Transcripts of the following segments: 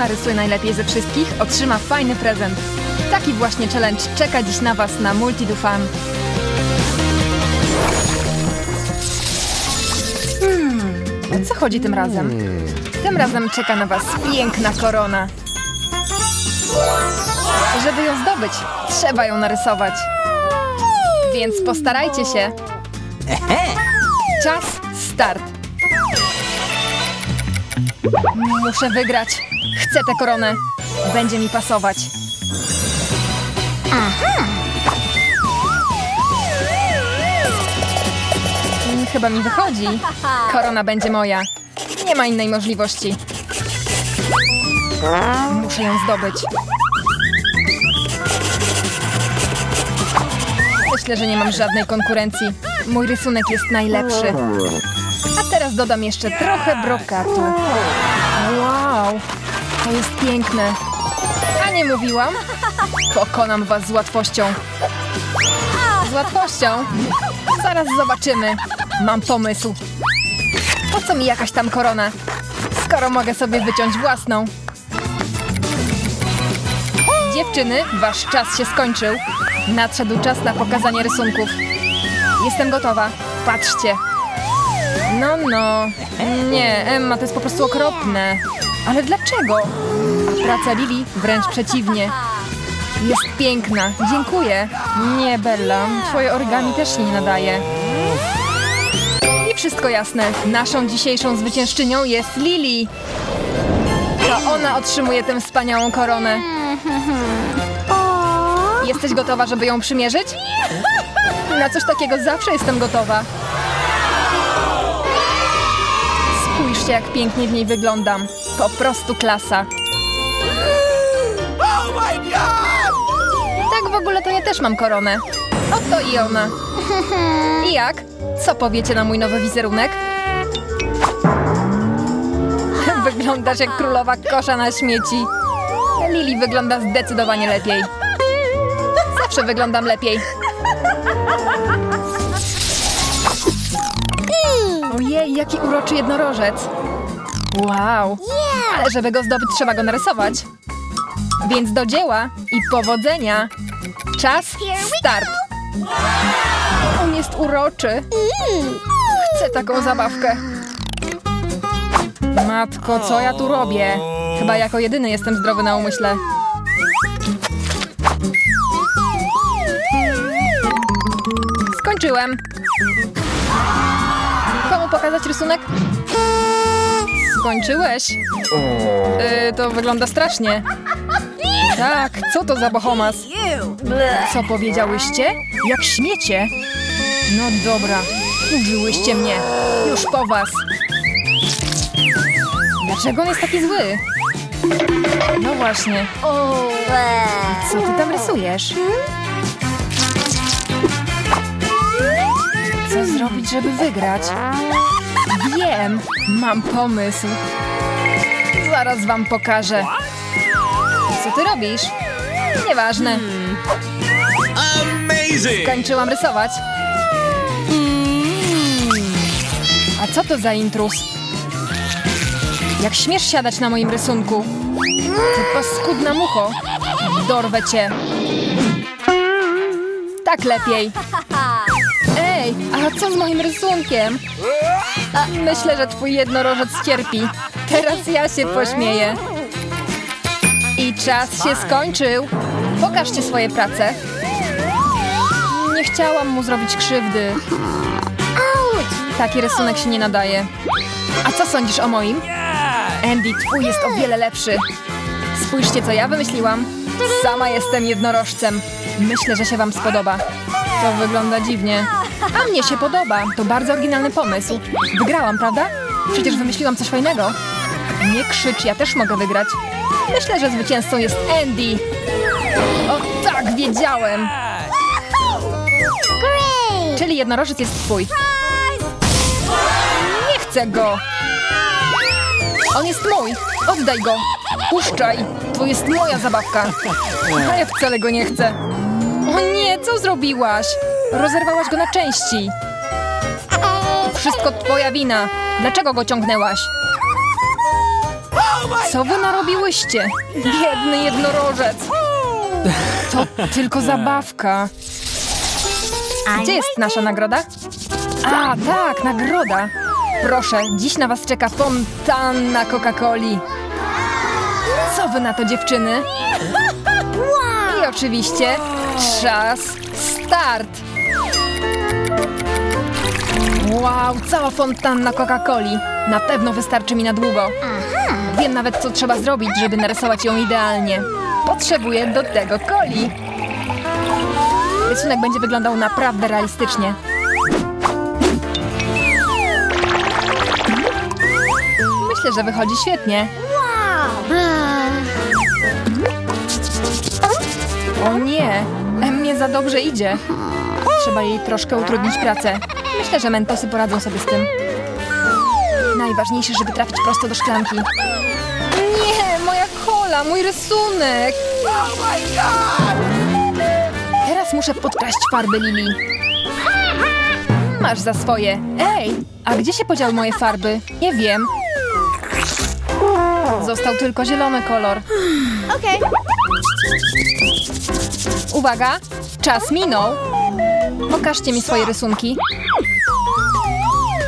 narysuje najlepiej ze wszystkich, otrzyma fajny prezent. Taki właśnie challenge czeka dziś na Was na Multi do Fun. Hmm, o co chodzi tym razem? Tym razem czeka na Was piękna korona. Żeby ją zdobyć, trzeba ją narysować. Więc postarajcie się. Czas start. Muszę wygrać. Chcę tę koronę. Będzie mi pasować. Mm, Chyba mi wychodzi. Korona będzie moja. Nie ma innej możliwości. Muszę ją zdobyć. Myślę, że nie mam żadnej konkurencji. Mój rysunek jest najlepszy. A teraz dodam jeszcze trochę brokatu. Wow, jest piękne. A nie mówiłam? Pokonam was z łatwością. Z łatwością? Zaraz zobaczymy. Mam pomysł. Po co mi jakaś tam korona? Skoro mogę sobie wyciąć własną. Dziewczyny, wasz czas się skończył. Nadszedł czas na pokazanie rysunków. Jestem gotowa. Patrzcie. No, no. Nie, Emma, to jest po prostu okropne. Ale dlaczego? Praca Lili wręcz przeciwnie. Jest piękna. Dziękuję. Nie, Bella. Twoje origami też się nie nadaje. I wszystko jasne. Naszą dzisiejszą zwyciężczynią jest Lili. To ona otrzymuje tę wspaniałą koronę. Jesteś gotowa, żeby ją przymierzyć? Na coś takiego zawsze jestem gotowa. Spójrzcie, jak pięknie w niej wyglądam. Po prostu klasa. Tak w ogóle to ja też mam koronę. Oto i ona. I jak? Co powiecie na mój nowy wizerunek? Wyglądasz jak królowa kosza na śmieci. Lili wygląda zdecydowanie lepiej. Zawsze wyglądam lepiej. Ojej, jaki uroczy jednorożec. Wow. Ale żeby go zdobyć, trzeba go narysować. Więc do dzieła i powodzenia. Czas start. On jest uroczy. Chcę taką zabawkę. Matko, co ja tu robię? Chyba jako jedyny jestem zdrowy na umyśle. Skończyłem. Pokazać rysunek? Skończyłeś? Yy, to wygląda strasznie. Tak, co to za bohomas? Co powiedziałyście? Jak śmiecie? No dobra, użyłyście mnie. Już po was. Dlaczego on jest taki zły? No właśnie. Co ty tam rysujesz? Zrobić, żeby wygrać? Wiem, mam pomysł. Zaraz wam pokażę. Co ty robisz? Nieważne. Amazing! Kończyłam rysować. A co to za intruz? Jak śmiesz siadać na moim rysunku? Ty paskudna mucho. Dorwę cię. Tak lepiej. Ej, a co z moim rysunkiem? A, myślę, że twój jednorożec cierpi. Teraz ja się pośmieję. I czas się skończył. Pokażcie swoje prace. Nie chciałam mu zrobić krzywdy. Taki rysunek się nie nadaje. A co sądzisz o moim? Andy, twój jest o wiele lepszy. Spójrzcie, co ja wymyśliłam. Sama jestem jednorożcem. Myślę, że się wam spodoba. To wygląda dziwnie. A mnie się podoba. To bardzo oryginalny pomysł. Wygrałam, prawda? Przecież wymyśliłam coś fajnego. Nie krzycz, ja też mogę wygrać. Myślę, że zwycięzcą jest Andy. O tak, wiedziałem. Czyli jednorożec jest twój. Nie chcę go. On jest mój. Oddaj go. Puszczaj. To jest moja zabawka. A ja wcale go nie chcę. O nie, co zrobiłaś? Rozerwałaś go na części. Wszystko twoja wina. Dlaczego go ciągnęłaś? Co wy narobiłyście? Biedny jednorożec. To tylko zabawka. Gdzie jest nasza nagroda? A, tak, nagroda. Proszę, dziś na was czeka fontanna Coca-Coli. Co wy na to, dziewczyny? I oczywiście czas start. Wow, cała fontanna Coca-Coli. Na pewno wystarczy mi na długo. Wiem nawet, co trzeba zrobić, żeby narysować ją idealnie. Potrzebuję do tego coli. Rysunek będzie wyglądał naprawdę realistycznie. Myślę, że wychodzi świetnie. O nie, Emmie za dobrze idzie. Trzeba jej troszkę utrudnić pracę. Myślę, że mentosy poradzą sobie z tym. Najważniejsze, żeby trafić prosto do szklanki. Nie, moja kola, mój rysunek. Teraz muszę podkraść farby Lili. Masz za swoje. Ej, a gdzie się podziały moje farby? Nie wiem. Został tylko zielony kolor. Okay. Uwaga, czas minął. Pokażcie mi swoje rysunki.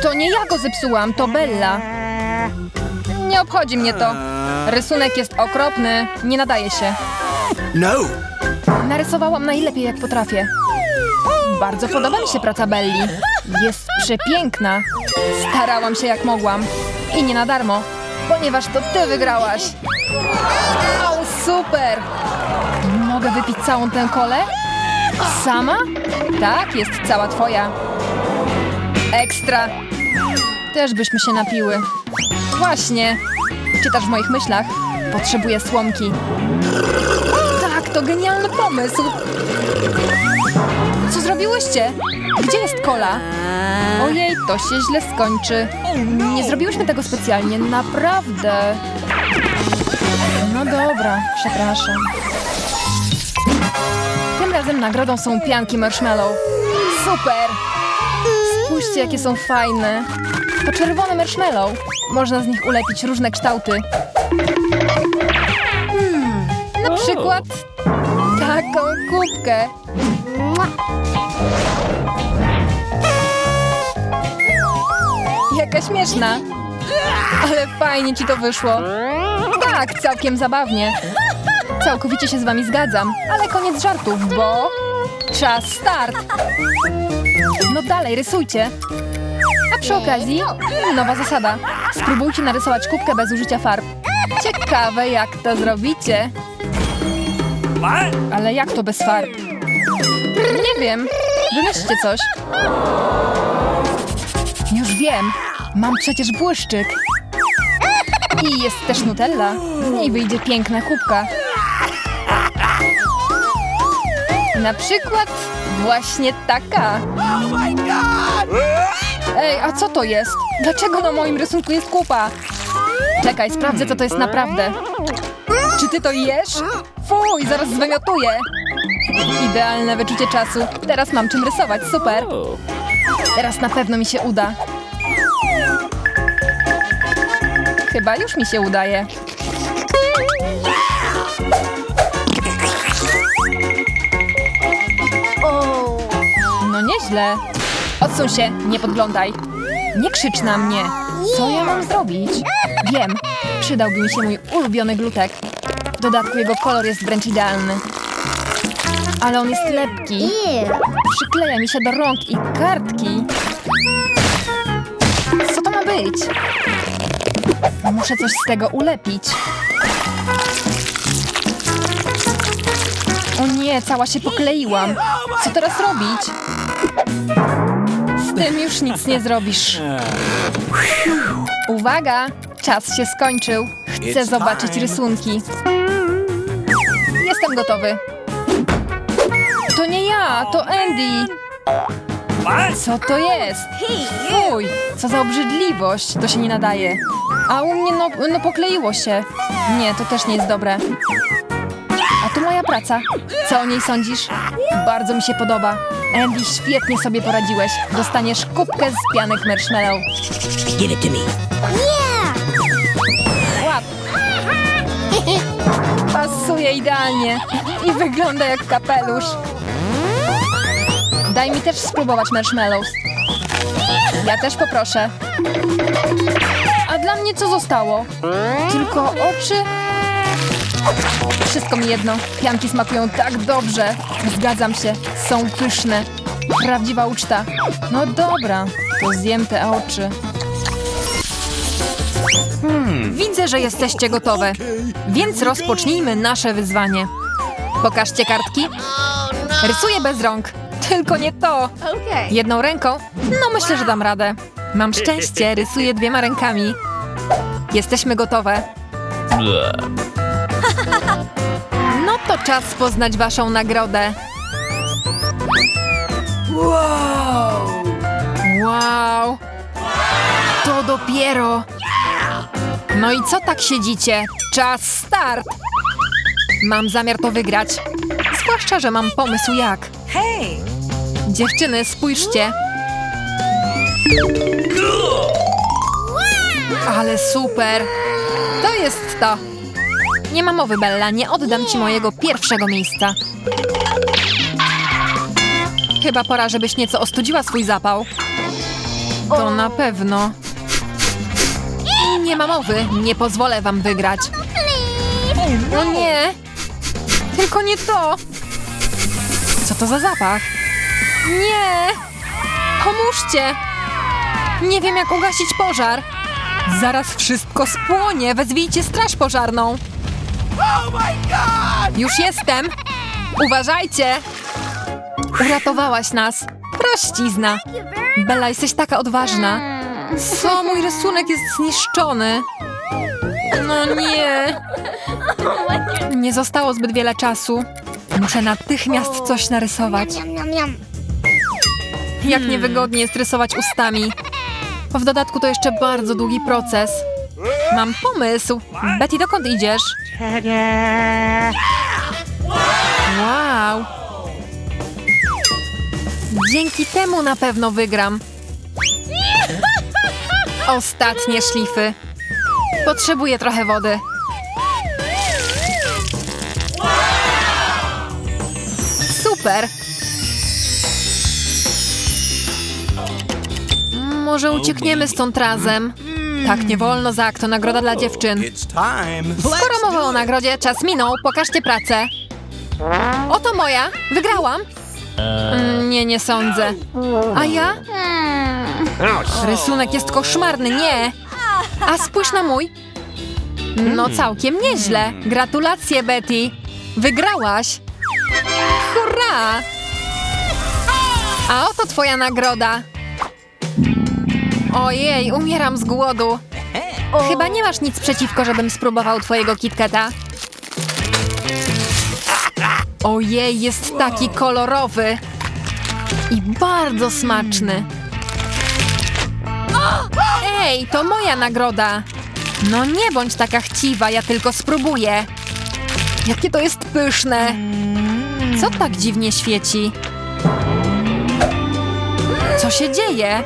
To nie ja go zepsułam, to Bella. Nie obchodzi mnie to. Rysunek jest okropny, nie nadaje się. No! Narysowałam najlepiej jak potrafię. Bardzo podoba mi się praca Belli. Jest przepiękna. Starałam się jak mogłam. I nie na darmo, ponieważ to ty wygrałaś. Au, super! Mogę wypić całą tę kolę? Sama? Tak, jest cała twoja. Ekstra. Też byśmy się napiły. Właśnie. Czytasz w moich myślach? Potrzebuję słomki. Tak, to genialny pomysł. Co zrobiłyście? Gdzie jest kola? Ojej, to się źle skończy. Nie zrobiłyśmy tego specjalnie, naprawdę. No dobra, przepraszam. Tym razem nagrodą są pianki marshmallow. Super! Spójrzcie, jakie są fajne. To czerwone marshmallow. Można z nich ulepić różne kształty. Hmm, na przykład taką kubkę. Jaka śmieszna. Ale fajnie ci to wyszło. Tak, całkiem zabawnie. Całkowicie się z wami zgadzam, ale koniec żartów, bo... Czas start! No dalej, rysujcie. A przy okazji, nowa zasada. Spróbujcie narysować kubkę bez użycia farb. Ciekawe, jak to zrobicie. Ale jak to bez farb? Nie wiem. Wymyślcie coś. Już wiem. Mam przecież błyszczyk. I jest też Nutella. Z niej wyjdzie piękna kubka. Na przykład właśnie taka. Ej, a co to jest? Dlaczego na moim rysunku jest kupa? Czekaj, sprawdzę, co to jest naprawdę. Czy ty to jesz? Fuj, zaraz zwymiotuję. Idealne wyczucie czasu. Teraz mam czym rysować, super. Teraz na pewno mi się uda. Chyba już mi się udaje. No nieźle. Odsuń się, nie podglądaj. Nie krzycz na mnie. Co ja mam zrobić? Wiem, przydałby mi się mój ulubiony glutek. W dodatku jego kolor jest wręcz idealny. Ale on jest lepki. Przykleja mi się do rąk i kartki. Co to ma być? Muszę coś z tego ulepić. O nie, cała się pokleiłam. Co teraz robić? Z tym już nic nie zrobisz. Uwaga, czas się skończył. Chcę zobaczyć rysunki. Jestem gotowy. To nie ja, to Andy. Co to jest? Fuj, co za obrzydliwość, to się nie nadaje. A u mnie no, no pokleiło się. Nie, to też nie jest dobre. Co o niej sądzisz? Bardzo mi się podoba. Andy, świetnie sobie poradziłeś. Dostaniesz kubkę z pianek marshmallow. Give it to me. Yeah. Łap. Pasuje idealnie i wygląda jak kapelusz. Daj mi też spróbować marshmallows. Ja też poproszę. A dla mnie co zostało? Tylko oczy? Wszystko mi jedno. Pianki smakują tak dobrze. Zgadzam się. Są pyszne. Prawdziwa uczta. No dobra, to zjem te oczy. Widzę, że jesteście gotowe. Więc rozpocznijmy nasze wyzwanie. Pokażcie kartki. Rysuję bez rąk. Tylko nie to. Jedną ręką? No myślę, że dam radę. Mam szczęście, rysuję dwiema rękami. Jesteśmy gotowe. No to czas poznać waszą nagrodę. Wow! Wow! To dopiero! No i co tak siedzicie? Czas start! Mam zamiar to wygrać. Zwłaszcza, że mam pomysł jak. Hey. Dziewczyny, spójrzcie. Ale super! To jest to. Nie ma mowy, Bella, nie oddam ci mojego pierwszego miejsca. Chyba pora, żebyś nieco ostudziła swój zapał. To na pewno. Nie ma mowy, nie pozwolę wam wygrać. No nie! Tylko nie to! Co to za zapach? Nie! Pomóżcie! Nie wiem, jak ugasić pożar. Zaraz wszystko spłonie. Wezwijcie straż pożarną. Już jestem. Uważajcie. Uratowałaś nas. Prościzna. Bella, jesteś taka odważna. Co? Mój rysunek jest zniszczony. No nie. Nie zostało zbyt wiele czasu. Muszę natychmiast coś narysować. Jak niewygodnie jest rysować ustami. W dodatku to jeszcze bardzo długi proces. Mam pomysł. Betty, dokąd idziesz? Wow. Dzięki temu na pewno wygram. Ostatnie szlify. Potrzebuję trochę wody. Super. Może uciekniemy stąd razem. Tak nie wolno, Zak, to nagroda dla dziewczyn. Time. Skoro mowa o nagrodzie, czas minął, pokażcie pracę. Oto moja, wygrałam. Mm, Nie, nie sądzę. A ja? Rysunek jest koszmarny, nie. A spójrz na mój. No całkiem nieźle. Gratulacje, Betty. Wygrałaś. Hurra! A oto twoja nagroda. Ojej, umieram z głodu. Chyba nie masz nic przeciwko, żebym spróbował twojego KitKata. Ojej, jest taki kolorowy. I bardzo smaczny. Ej, to moja nagroda. No nie bądź taka chciwa, ja tylko spróbuję. Jakie to jest pyszne. Co tak dziwnie świeci? Co się dzieje?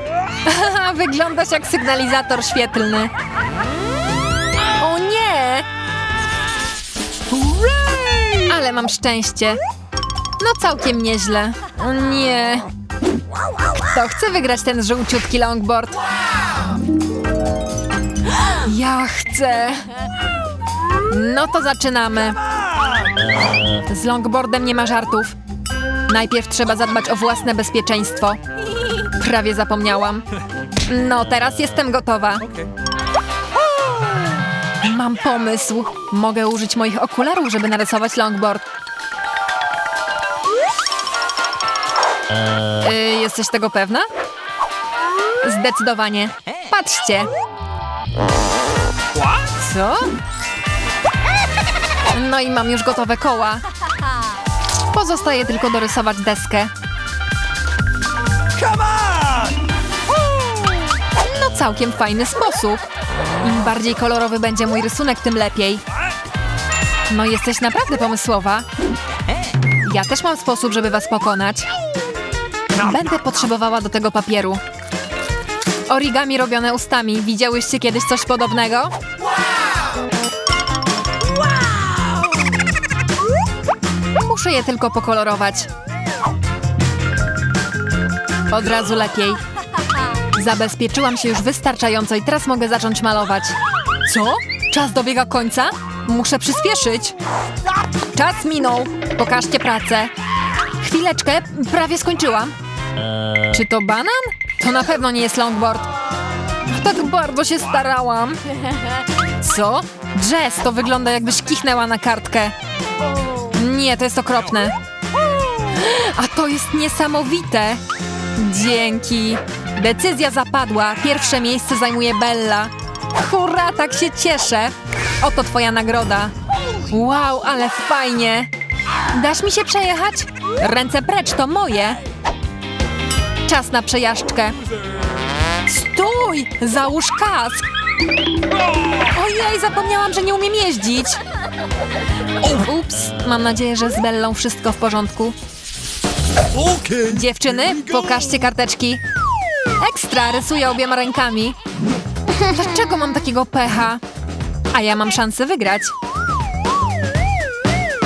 Wyglądasz jak sygnalizator świetlny. O nie! Ale mam szczęście. No całkiem nieźle. O nie. Kto chce wygrać ten żółciutki longboard? Ja chcę. No to zaczynamy. Z longboardem nie ma żartów. Najpierw trzeba zadbać o własne bezpieczeństwo. Prawie zapomniałam. No, teraz jestem gotowa. Mam pomysł. Mogę użyć moich okularów, żeby narysować longboard. Y, jesteś tego pewna? Zdecydowanie. Patrzcie. Co? No i mam już gotowe koła. Pozostaje tylko dorysować deskę. Come on! Całkiem fajny sposób. Im bardziej kolorowy będzie mój rysunek, tym lepiej. No jesteś naprawdę pomysłowa. Ja też mam sposób, żeby was pokonać. Będę potrzebowała do tego papieru. Origami robione ustami. Widziałyście kiedyś coś podobnego? je tylko pokolorować. Od razu lepiej. Zabezpieczyłam się już wystarczająco i teraz mogę zacząć malować. Co? Czas dobiega końca? Muszę przyspieszyć. Czas minął. Pokażcie pracę. Chwileczkę, prawie skończyłam. Czy to banan? To na pewno nie jest longboard. Tak bardzo się starałam. Co? Jess, to wygląda jakbyś kichnęła na kartkę. Nie, to jest okropne. A to jest niesamowite. Dzięki. Decyzja zapadła. Pierwsze miejsce zajmuje Bella. Hurra, tak się cieszę. Oto twoja nagroda. Wow, ale fajnie. Dasz mi się przejechać? Ręce precz, to moje. Czas na przejażdżkę. Stój! Załóż kask! Ojej, zapomniałam, że nie umiem jeździć. Ups, mam nadzieję, że z Bellą wszystko w porządku. Dziewczyny, pokażcie karteczki. Ekstra, rysuję obiema rękami. Dlaczego mam takiego pecha? A ja mam szansę wygrać.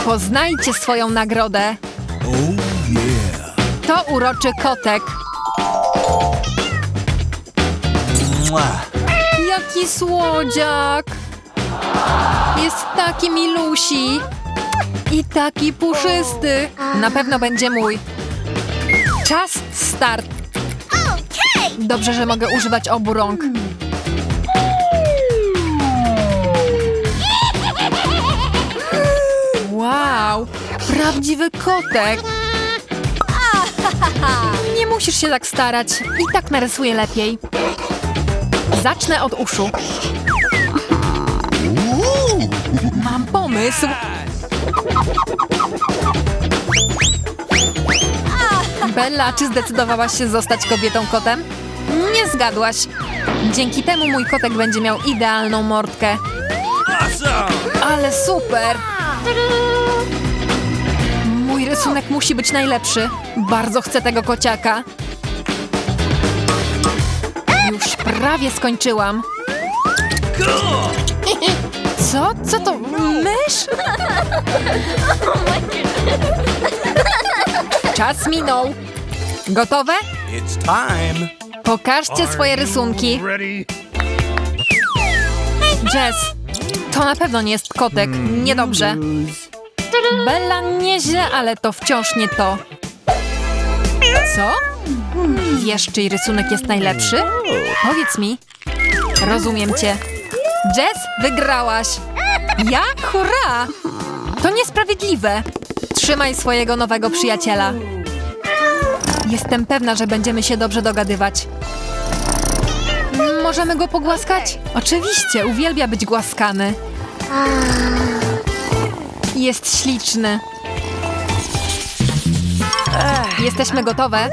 Poznajcie swoją nagrodę. To uroczy kotek. Jaki słodziak! Jest taki milusi i taki puszysty. Na pewno będzie mój. Czas start. Dobrze, że mogę używać obu rąk. Wow, prawdziwy kotek. Nie musisz się tak starać. I tak narysuję lepiej. Zacznę od uszu. Mam pomysł. Bella, czy zdecydowałaś się zostać kobietą kotem? Nie zgadłaś. Dzięki temu mój kotek będzie miał idealną mordkę. Ale super! Mój rysunek musi być najlepszy. Bardzo chcę tego kociaka. Już prawie skończyłam. Co? Co to? Mysz? Czas minął. Gotowe? It's time. Pokażcie swoje rysunki. Jess, to na pewno nie jest kotek. Niedobrze. Bella nieźle, ale to wciąż nie to. Co? Wiesz, czyj rysunek jest najlepszy? Powiedz mi. Rozumiem cię. Jess, wygrałaś. Ja? Hurra! To niesprawiedliwe. Trzymaj swojego nowego przyjaciela. Jestem pewna, że będziemy się dobrze dogadywać. Możemy go pogłaskać? Oczywiście, uwielbia być głaskany. Jest śliczny. Jesteśmy gotowe?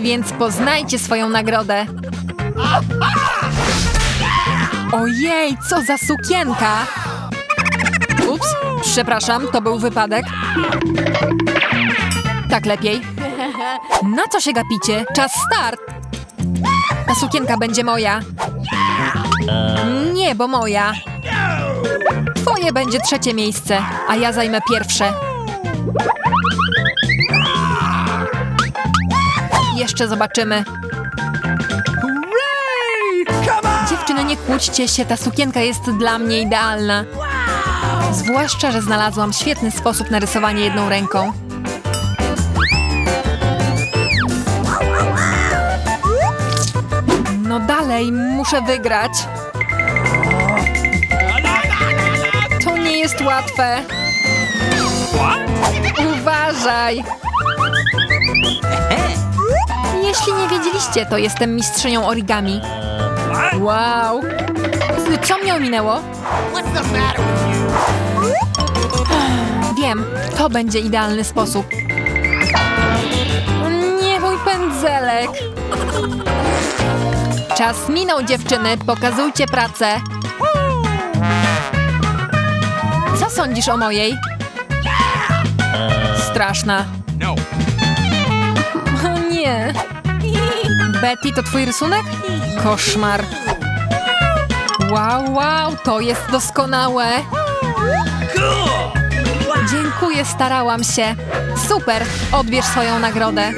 Więc poznajcie swoją nagrodę. Ojej, co za sukienka! Ups, przepraszam, to był wypadek. Tak lepiej. Na co się gapicie? Czas start! Ta sukienka będzie moja. Nie, bo moja. Twoje będzie trzecie miejsce, a ja zajmę pierwsze. Jeszcze zobaczymy. Dziewczyny, nie kłóćcie się, ta sukienka jest dla mnie idealna. Zwłaszcza, że znalazłam świetny sposób na rysowanie jedną ręką. Dalej, muszę wygrać. To nie jest łatwe. Uważaj! Jeśli nie wiedzieliście, to jestem mistrzynią origami. Wow! Co mnie ominęło? Wiem, to będzie idealny sposób. Nie mój pędzelek. Czas minął, dziewczyny. Pokazujcie pracę. Co sądzisz o mojej? Straszna. O nie. Betty, to twój rysunek? Koszmar. Wow, wow, to jest doskonałe. Dziękuję, starałam się. Super, odbierz swoją nagrodę.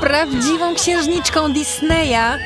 Prawdziwą księżniczką Disneya.